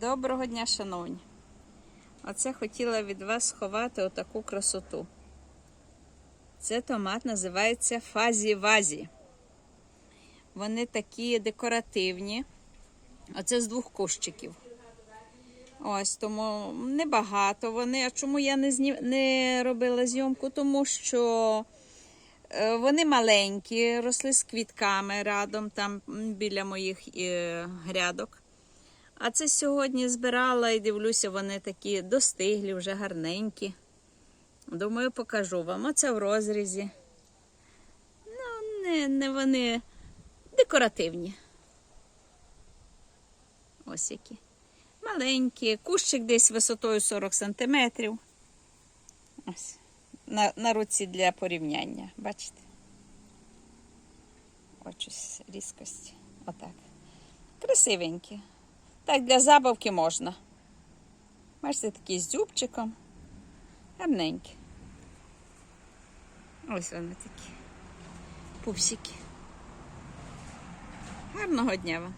Доброго дня, шановні. Оце хотіла від вас сховати отаку красоту. Це томат називається фазі-вазі. Вони такі декоративні. Оце з двох кущиків. Ось тому небагато вони. А чому я не, зні... не робила зйомку? Тому що е, вони маленькі, росли з квітками радом там біля моїх е, грядок. А це сьогодні збирала і дивлюся, вони такі достиглі, вже гарненькі. Думаю, покажу вам. Оце в розрізі. Ну, не, не вони декоративні. Ось які. Маленькі. Кущик десь висотою 40 см. Ось. На, на руці для порівняння. Бачите? Ось різкості. Отак. Красивенькі. Так, для забавки можна. Бачите, такий з дзюбчиком. Гарненькі. Ось вони такі. Пупсики. Гарного дня вам.